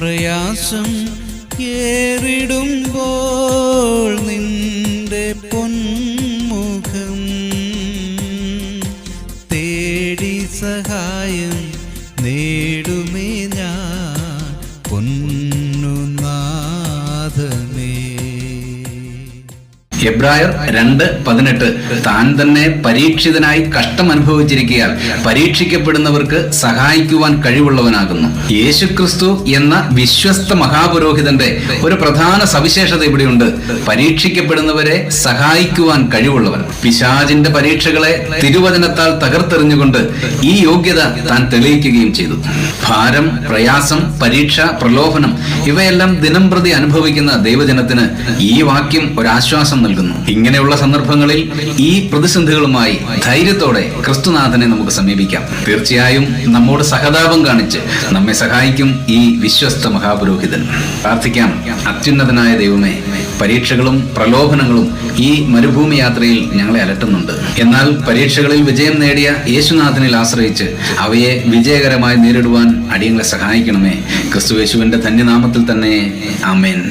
പ്രയാസം ഏറിടുമ്പോൾ നിന്റെ പൊന്മുഖം തേടി സഹായം നേടുമേ എബ്രായർ രണ്ട് പതിനെട്ട്. താൻ തന്നെ പരീക്ഷിതനായി കഷ്ടം അനുഭവിച്ചിരിക്കയാൽ പരീക്ഷിക്കപ്പെടുന്നവർക്ക് സഹായിക്കുവാൻ കഴിവുള്ളവനാകുന്നു. യേശുക്രിസ്തു എന്ന വിശ്വസ്ത മഹാപുരോഹിതന്റെ ഒരു പ്രധാന സവിശേഷത ഇവിടെയുണ്ട്. പരീക്ഷിക്കപ്പെടുന്നവരെ സഹായിക്കുവാൻ കഴിവുള്ളവൻ. പിശാചിന്റെ പരീക്ഷകളെ തിരുവചനത്താൽ തകർത്തെറിഞ്ഞുകൊണ്ട് ഈ യോഗ്യത താൻ തെളിയിക്കുകയും ചെയ്തു. ഭാരം പ്രയാസം പരീക്ഷ പ്രലോഭനം ഇവയെല്ലാം ദിനം അനുഭവിക്കുന്ന ദൈവജനത്തിന് ഈ വാക്യം ഒരാശ്വാസം നൽകുന്നു. ഇങ്ങനെയുള്ള സന്ദർഭങ്ങളിൽ ഈ പ്രതിസന്ധികളുമായി ധൈര്യത്തോടെ ക്രിസ്തുനാഥനെ നമുക്ക് സമീപിക്കാം. തീർച്ചയായും നമ്മോട് സഹതാപം കാണിച്ച് നമ്മെ സഹായിക്കും ഈ വിശ്വസ്ത മഹാപുരോഹിതൻ. പ്രാർത്ഥിക്കാം. അത്യുന്നതനായ ദൈവമേ പരീക്ഷകളും പ്രലോഭനങ്ങളും ഈ മരുഭൂമി യാത്രയിൽ ഞങ്ങളെ അലട്ടുന്നുണ്ട്. എന്നാൽ പരീക്ഷകളിൽ വിജയം നേടിയ യേശുനാഥനിൽ ആശ്രയിച്ച് അവയെ വിജയകരമായി നേരിടുവാൻ അടിയങ്ങളെ സഹായിക്കണമേ. ക്രിസ്തു യേശുവിന്റെ ധന്യനാമത്തിൽ തന്നെ. ആമേൻ.